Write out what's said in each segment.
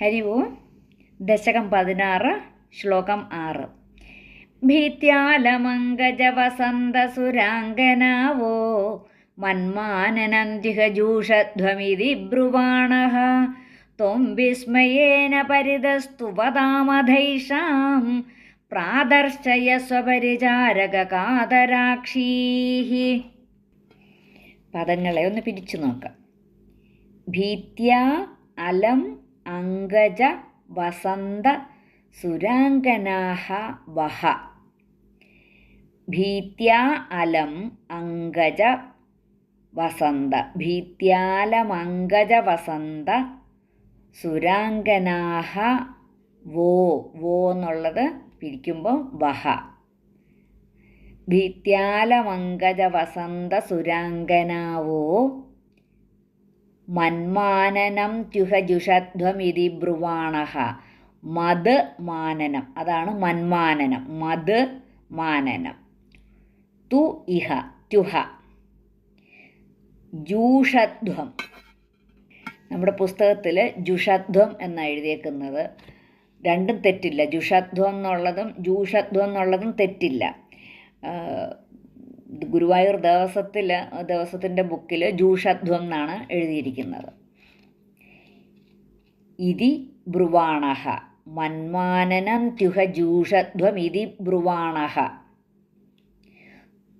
ഹരി ഓം. ദശകം പതിനാറ് ശ്ലോകം ആറ്. ഭീത്യാലമങ്കജവസന്തസുരാംഗനാവോ മന്മാനനന്തിഹജൂഷധ്വമിതി ബ്രുവാണः? ത്വം വിസ്മയേന പരിതസ്തുവതാമധൈഷാം പ്രാദർശയ സ്വപരിചാരകകാതരാക്ഷീः. പദങ്ങളെ ഒന്ന് പിരിച്ചു നോക്കാം. ഭീത്യ അലം അങ്കജ വസന്ത സുരാംഗനാഹ വഹ. ഭീത്യാ അലം അങ്കജ വസന്ത. ഭീത്യാലമങ്കജ വസന്ത സുരാംഗനാഹ വോ. വോ എന്നുള്ളത് പിരിക്കുമ്പോൾ വഹ. ഭീത്യാലമങ്കജ വസന്ത സുരാംഗനാവോ. മന്മാനനം ത്യുഹജുഷധ്വമിതി ബ്രുവാണഹ. മത് മാനനം. അതാണ് മന്മാനനം. മത് മാനനം. തു ഇഹ ത്യുഹ. ജൂഷധ്വം. നമ്മുടെ പുസ്തകത്തിൽ ജുഷധ്വം എന്ന് എഴുതിയേക്കുന്നത്. രണ്ടും തെറ്റില്ല. ജുഷധ്വം എന്നുള്ളതും ജൂഷധ്വം എന്നുള്ളതും തെറ്റില്ല. ഗുരുവായൂർ ദേവസ്വത്തിൽ ദേവസ്വത്തിന്റെ ബുക്കിൽ ജൂഷധ്വം എന്നാണ് എഴുതിയിരിക്കുന്നത്. ഇതി ബ്രുവാണഹ മന്മാനനം ത്യുഹ ജൂഷധ്വം ഇതി ബ്രുവാണഹ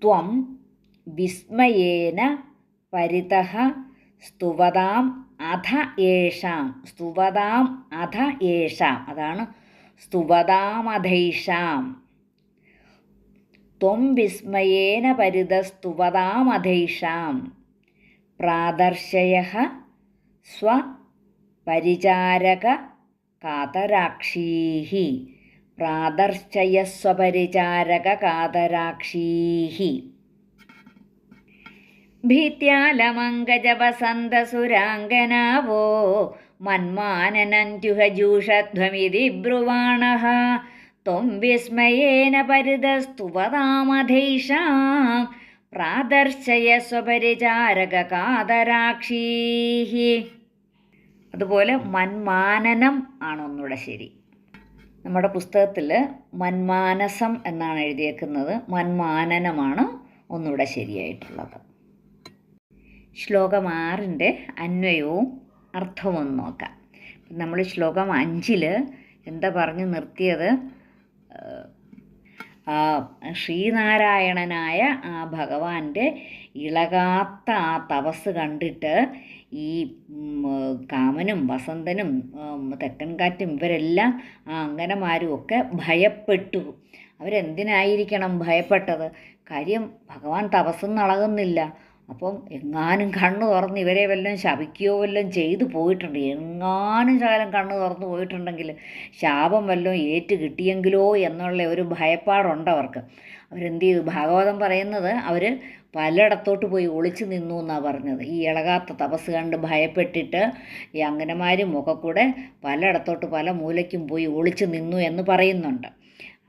ത്വം വിസ്മയേന പരിതഃ സ്തുവതാം അധ യേഷാം സ്തുവതാം അധ യേഷാം അതാണ് സ്തുവതാമധൈഷാം. ത്വം വിസ്മയേന പരിതസ്തുവതാമധൈഷാം. പ്രാദർശയ സ്വപരിചാരക കാതരാക്ഷീः പ്രാദർശയ സ്വപരിചാരക കാതരാക്ഷീः ഭീത്യാലമങ്കജവസന്തസുരാംഗനാവോ മന്മാനനന്ത്യുഹജൂഷധ്വമിതി ബ്രുവാണः ത്വം വിസ്മയേന പരിതസ്തുവതാമധൈഷാം പ്രാദർശയ സ്വപരിചാരക കാതരാക്ഷീः അതുപോലെ മന്മാനനം ആണൊന്നുകൂടെ ശരി. നമ്മുടെ പുസ്തകത്തിൽ മന്മാനസം എന്നാണ് എഴുതിയേക്കുന്നത്. മന്മാനനമാണ് ഒന്നുകൂടെ ശരിയായിട്ടുള്ളത്. ശ്ലോകം ആറിന്റെ അന്വയവും അർത്ഥവും നോക്കാം. നമ്മൾ ശ്ലോകം അഞ്ചിൽ എന്താ പറഞ്ഞു നിർത്തിയത്? ശ്രീനാരായണനായ ആ ഭഗവാന്റെ ഇളകാത്ത ആ തപസ് കണ്ടിട്ട് ഈ കാമനും വസന്തനും തെക്കൻ കാറ്റും ഇവരെല്ലാം ആ അങ്കനമാരും ഒക്കെ ഭയപ്പെട്ടു. അവരെന്തിനായിരിക്കണം ഭയപ്പെട്ടത്? കാര്യം ഭഗവാൻ തപസ്സൊന്നും അളകുന്നില്ല. അപ്പം എങ്ങാനും കണ്ണു തുറന്ന് ഇവരെ വല്ലതും ശപിക്കുകയോ വല്ലതും ചെയ്തു പോയിട്ടുണ്ട്. എങ്ങാനും ശകലം കണ്ണു തുറന്നു പോയിട്ടുണ്ടെങ്കിൽ ശാപം വല്ലതും ഏറ്റ് കിട്ടിയെങ്കിലോ എന്നുള്ള ഒരു ഭയപ്പാടുണ്ട് അവർക്ക്. അവരെന്ത് ചെയ്തു? ഭാഗവതം പറയുന്നത് അവർ പലയിടത്തോട്ട് പോയി ഒളിച്ചു നിന്നു എന്നാണ് പറഞ്ഞത്. ഈ ഇളകാത്ത തപസ് കണ്ട് ഭയപ്പെട്ടിട്ട് ഈ അങ്ങനമാരും ഒക്കെ കൂടെ പലയിടത്തോട്ട് പല മൂലയ്ക്കും പോയി ഒളിച്ചു നിന്നു എന്ന് പറയുന്നുണ്ട്.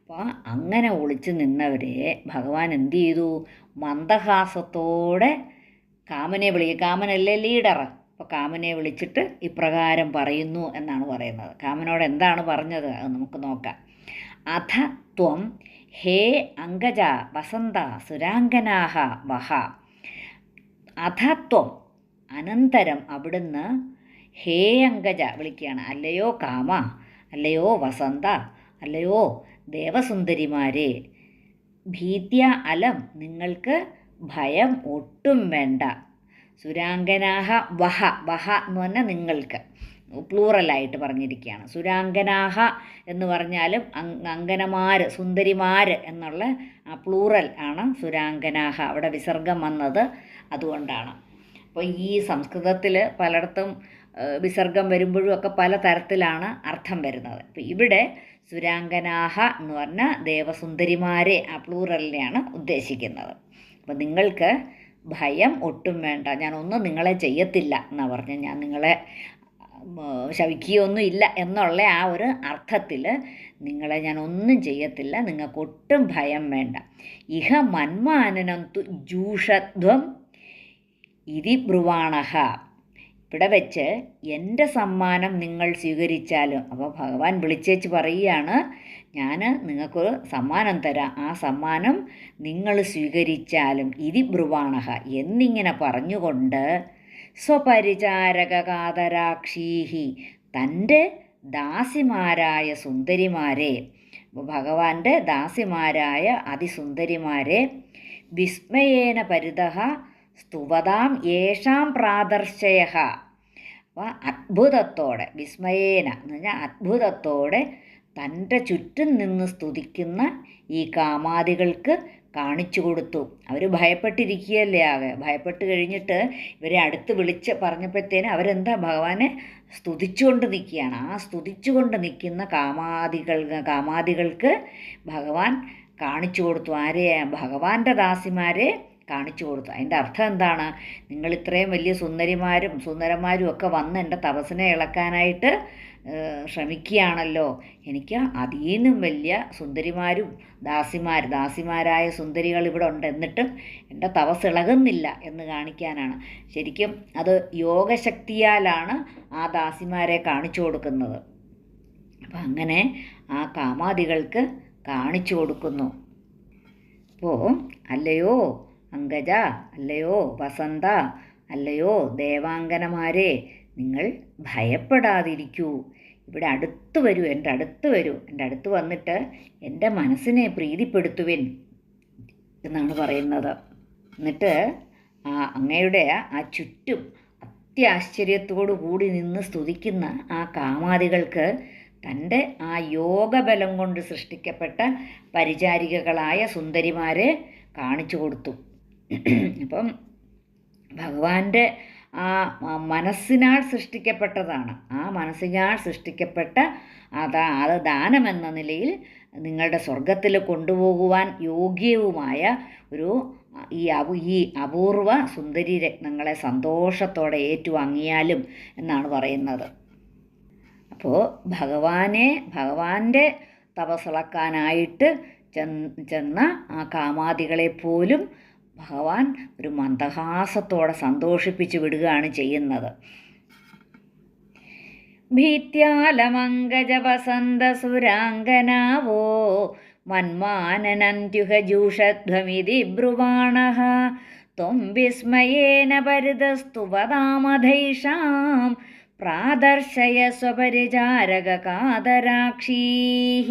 അപ്പോൾ അങ്ങനെ ഒളിച്ചു നിന്നവരെ ഭഗവാൻ എന്ത് ചെയ്തു? മന്ദഹാസത്തോടെ കാമനെ വിളി കാമനല്ലേ ലീഡർ അപ്പോൾ കാമനെ വിളിച്ചിട്ട് ഇപ്രകാരം പറയുന്നു എന്നാണ് പറയുന്നത്. കാമനോട് എന്താണ് പറഞ്ഞത്? അത് നമുക്ക് നോക്കാം. അധ ത്വം ഹേ അങ്കജ വസന്ത സുരാംഗനാഹ വഹ. അധത്വം അനന്തരം അവിടുന്ന് ഹേ അങ്കജ വിളിക്കുകയാണ്. അല്ലയോ കാമ അല്ലയോ വസന്ത അല്ലയോ ദേവസുന്ദരിമാരെ. ഭീത്യ അലം നിങ്ങൾക്ക് ഭയം ഒട്ടും വേണ്ട. സുരാംഗനാഹ വഹ വഹ എന്ന് പറഞ്ഞാൽ നിങ്ങൾക്ക്. പ്ലൂറലായിട്ട് പറഞ്ഞിരിക്കുകയാണ്. സുരാംഗനാഹ എന്ന് പറഞ്ഞാലും അങ്കനമാർ സുന്ദരിമാർ എന്നുള്ള ആ പ്ലൂറൽ ആണ് സുരാംഗനാഹ അവിടെ വിസർഗം വന്നത് അതുകൊണ്ടാണ്. അപ്പോൾ ഈ സംസ്കൃതത്തിൽ പലയിടത്തും വിസർഗം വരുമ്പോഴും ഒക്കെ പല തരത്തിലാണ് അർത്ഥം വരുന്നത്. അപ്പോൾ ഇവിടെ സുരാംഗനാഹ എന്ന് പറഞ്ഞാൽ ദേവസുന്ദരിമാരെ ആ പ്ലൂറലിനെയാണ് ഉദ്ദേശിക്കുന്നത്. അപ്പോൾ നിങ്ങൾക്ക് ഭയം ഒട്ടും വേണ്ട. ഞാനൊന്നും നിങ്ങളെ ചെയ്യത്തില്ല എന്നാണ് പറഞ്ഞത് ഞാൻ നിങ്ങളെ ശവിക്കുകയൊന്നും ഇല്ല എന്നുള്ള ആ ഒരു അർത്ഥത്തിൽ നിങ്ങളെ ഞാൻ ഒന്നും ചെയ്യത്തില്ല. നിങ്ങൾക്ക് ഒട്ടും ഭയം വേണ്ട. ഇഹ മന്മാനനം തു ജൂഷധ്വം ഇതി ബ്രുവാണഹ. ഇവിടെ വെച്ച് എന്റെ സമ്മാനം നിങ്ങൾ സ്വീകരിച്ചാലും അപ്പോൾ ഭഗവാൻ വിളിച്ചേച്ച് പറയുകയാണ് ഞാൻ നിങ്ങൾക്കൊരു സമ്മാനം തരാം. ആ സമ്മാനം നിങ്ങൾ സ്വീകരിച്ചാലും ഇതി ബ്രുവാണഹ. എന്നിങ്ങനെ പറഞ്ഞുകൊണ്ട് സ്വപരിചാരകാതരാക്ഷീഹി തന്റെ ദാസിമാരായ സുന്ദരിമാരെ ഭഗവാന്റെ ദാസിമാരായ അതിസുന്ദരിമാരെ വിസ്മയേന പരിതഹ സ്തുവതാം യേഷാം പ്രാദർശയ അപ്പോൾ അത്ഭുതത്തോടെ വിസ്മയേന എന്ന് പറഞ്ഞാൽ അത്ഭുതത്തോടെ തന്റെ ചുറ്റും നിന്ന് സ്തുതിക്കുന്ന ഈ കാമാദികൾക്ക് കാണിച്ചു കൊടുത്തു. അവർ ഭയപ്പെട്ടിരിക്കുകയല്ലേ ആകെ. ഭയപ്പെട്ട് കഴിഞ്ഞിട്ട് ഇവരെ അടുത്ത് വിളിച്ച് പറഞ്ഞപ്പോഴത്തേന് അവരെന്താ ഭഗവാനെ സ്തുതിച്ചുകൊണ്ട് നിൽക്കുകയാണ്. ആ സ്തുതിച്ചുകൊണ്ട് നിൽക്കുന്ന കാമാദികൾ കാമാദികൾക്ക് ഭഗവാൻ കാണിച്ചു കൊടുത്തു. ആരെ? ഭഗവാന്റെ ദാസിമാരെ കാണിച്ചു കൊടുത്തു. അതിന്റെ അർത്ഥം എന്താണ്? നിങ്ങൾ ഇത്രയും വലിയ സുന്ദരിമാരും സുന്ദരന്മാരും ഒക്കെ വന്ന് എന്റെ തപസ്സിനെ ഇളക്കാനായിട്ട് ശ്രമിക്കുകയാണല്ലോ. എനിക്ക് അതീന്നും വലിയ സുന്ദരിമാരും ദാസിമാർ ദാസിമാരായ സുന്ദരികൾ ഇവിടെ ഉണ്ട് എന്നിട്ടും എന്റെ തവസ് ഇളകുന്നില്ല എന്ന് കാണിക്കാനാണ്. ശരിക്കും അത് യോഗശക്തിയാലാണ് ആ ദാസിമാരെ കാണിച്ചു കൊടുക്കുന്നത്. അപ്പം അങ്ങനെ ആ കാമാദികൾക്ക് കാണിച്ചു കൊടുക്കുന്നു. അപ്പോൾ അല്ലയോ അങ്കജ അല്ലയോ വസന്ത അല്ലയോ ദേവാംഗനമാരെ നിങ്ങൾ ഭയപ്പെടാതിരിക്കൂ. ഇവിടെ അടുത്ത് വരൂ എന്റെ അടുത്ത് വരൂ. എന്റെ അടുത്ത് വന്നിട്ട് എന്റെ മനസ്സിനെ പ്രീതിപ്പെടുത്തുവിൻ എന്നാണ് പറയുന്നത്. എന്നിട്ട് അങ്ങയുടെ ആ ചുറ്റും അത്യാശ്ചര്യത്തോടു കൂടി നിന്ന് സ്തുതിക്കുന്ന ആ കാമാദികൾക്ക് തന്റെ ആ യോഗബലം കൊണ്ട് സൃഷ്ടിക്കപ്പെട്ട പരിചാരികകളായ സുന്ദരിമാരെ കാണിച്ചു കൊടുത്തു. അപ്പം ഭഗവാന്റെ ആ മനസ്സിനാൽ സൃഷ്ടിക്കപ്പെട്ടതാണ്. ആ മനസ്സിനാൽ സൃഷ്ടിക്കപ്പെട്ട അതാ അത് ദാനമെന്ന നിലയിൽ നിങ്ങളുടെ സ്വർഗത്തിൽ കൊണ്ടുപോകുവാൻ യോഗ്യവുമായ ഒരു ഈ അപു ഈ അപൂർവ സുന്ദരി രത്നങ്ങളെ സന്തോഷത്തോടെ ഏറ്റുവാങ്ങിയാലും എന്നാണ് പറയുന്നത്. അപ്പോൾ ഭഗവാനെ ഭഗവാന്റെ തപസ്സിളക്കാനായിട്ട് ചെന്ന് ചെന്ന ആ കാമാദികളെ പോലും ഭഗവാൻ ഒരു മന്ദഹാസത്തോടെ സന്തോഷിപ്പിച്ചു വിടുകയാണ് ചെയ്യുന്നത്. ഭീത്യാലമങ്കജവസന്തസുരാംഗനാവോ മന്മാനനന്ത്യുഹജൂഷധ്വമിതി ബ്രുവാണഃ ത്വം വിസ്മയേന പരിതസ്തുവതാമധൈഷാം പ്രാദർശയ സ്വപരിചാരക കാതരാക്ഷീः